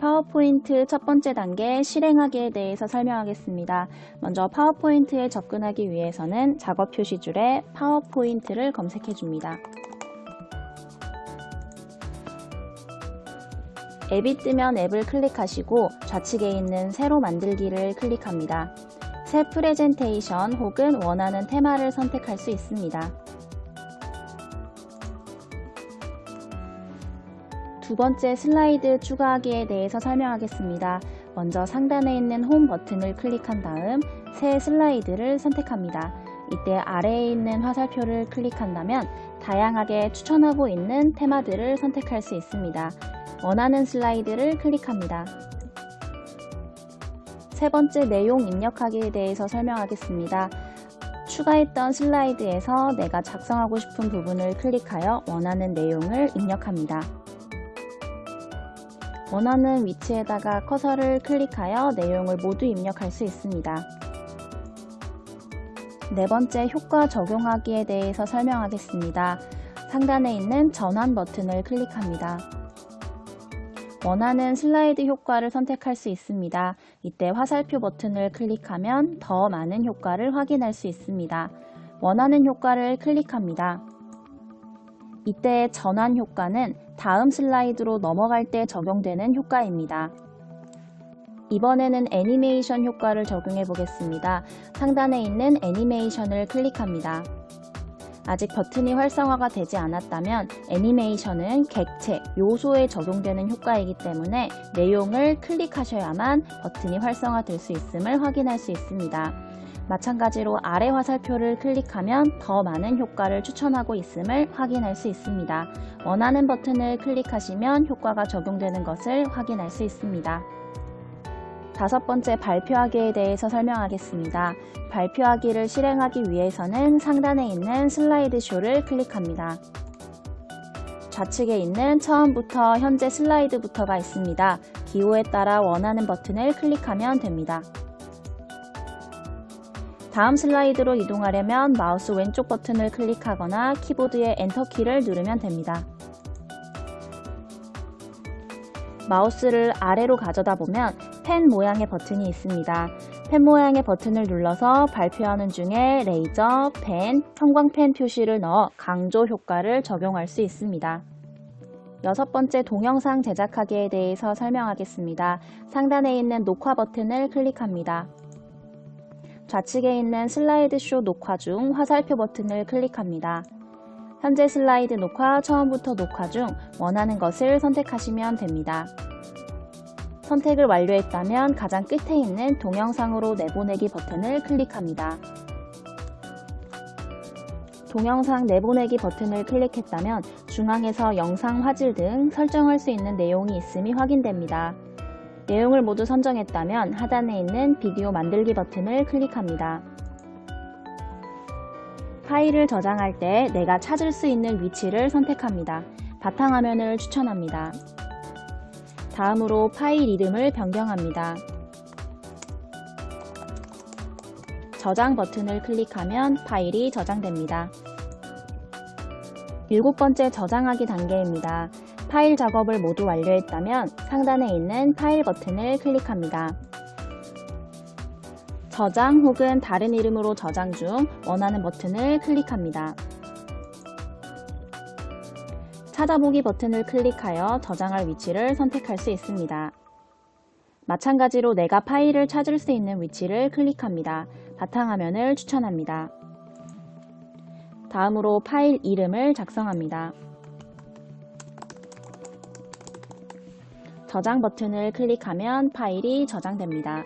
파워포인트 첫 번째 단계 실행하기에 대해서 설명하겠습니다. 먼저 파워포인트에 접근하기 위해서는 작업 표시줄에 파워포인트를 검색해 줍니다. 앱이 뜨면 앱을 클릭하시고 좌측에 있는 새로 만들기를 클릭합니다. 새 프레젠테이션 혹은 원하는 테마를 선택할 수 있습니다. 두 번째 슬라이드 추가하기에 대해서 설명하겠습니다. 먼저 상단에 있는 홈 버튼을 클릭한 다음 새 슬라이드를 선택합니다. 이때 아래에 있는 화살표를 클릭한다면 다양하게 추천하고 있는 테마들을 선택할 수 있습니다. 원하는 슬라이드를 클릭합니다. 세 번째 내용 입력하기에 대해서 설명하겠습니다. 추가했던 슬라이드에서 내가 작성하고 싶은 부분을 클릭하여 원하는 내용을 입력합니다. 원하는 위치에다가 커서를 클릭하여 내용을 모두 입력할 수 있습니다. 네 번째 효과 적용하기에 대해서 설명하겠습니다. 상단에 있는 전환 버튼을 클릭합니다. 원하는 슬라이드 효과를 선택할 수 있습니다. 이때 화살표 버튼을 클릭하면 더 많은 효과를 확인할 수 있습니다. 원하는 효과를 클릭합니다. 이때 전환 효과는 다음 슬라이드로 넘어갈 때 적용되는 효과입니다. 이번에는 애니메이션 효과를 적용해 보겠습니다. 상단에 있는 애니메이션을 클릭합니다. 아직 버튼이 활성화가 되지 않았다면 애니메이션은 객체, 요소에 적용되는 효과이기 때문에 내용을 클릭하셔야만 버튼이 활성화될 수 있음을 확인할 수 있습니다. 마찬가지로 아래 화살표를 클릭하면 더 많은 효과를 추천하고 있음을 확인할 수 있습니다. 원하는 버튼을 클릭하시면 효과가 적용되는 것을 확인할 수 있습니다. 다섯 번째 발표하기에 대해서 설명하겠습니다. 발표하기를 실행하기 위해서는 상단에 있는 슬라이드 쇼를 클릭합니다. 좌측에 있는 처음부터 현재 슬라이드부터가 있습니다. 기호에 따라 원하는 버튼을 클릭하면 됩니다. 다음 슬라이드로 이동하려면 마우스 왼쪽 버튼을 클릭하거나 키보드의 엔터키를 누르면 됩니다. 마우스를 아래로 가져다 보면 펜 모양의 버튼이 있습니다. 펜 모양의 버튼을 눌러서 발표하는 중에 레이저, 펜, 형광펜 표시를 넣어 강조 효과를 적용할 수 있습니다. 여섯 번째 동영상 제작하기에 대해서 설명하겠습니다. 상단에 있는 녹화 버튼을 클릭합니다. 좌측에 있는 슬라이드 쇼 녹화 중 화살표 버튼을 클릭합니다. 현재 슬라이드 녹화, 처음부터 녹화 중 원하는 것을 선택하시면 됩니다. 선택을 완료했다면 가장 끝에 있는 동영상으로 내보내기 버튼을 클릭합니다. 동영상 내보내기 버튼을 클릭했다면 중앙에서 영상 화질 등 설정할 수 있는 내용이 있음이 확인됩니다. 내용을 모두 선정했다면 하단에 있는 비디오 만들기 버튼을 클릭합니다. 파일을 저장할 때 내가 찾을 수 있는 위치를 선택합니다. 바탕화면을 추천합니다. 다음으로 파일 이름을 변경합니다. 저장 버튼을 클릭하면 파일이 저장됩니다. 일곱 번째 저장하기 단계입니다. 파일 작업을 모두 완료했다면 상단에 있는 파일 버튼을 클릭합니다. 저장 혹은 다른 이름으로 저장 중 원하는 버튼을 클릭합니다. 찾아보기 버튼을 클릭하여 저장할 위치를 선택할 수 있습니다. 마찬가지로 내가 파일을 찾을 수 있는 위치를 클릭합니다. 바탕화면을 추천합니다. 다음으로 파일 이름을 작성합니다. 저장 버튼을 클릭하면 파일이 저장됩니다.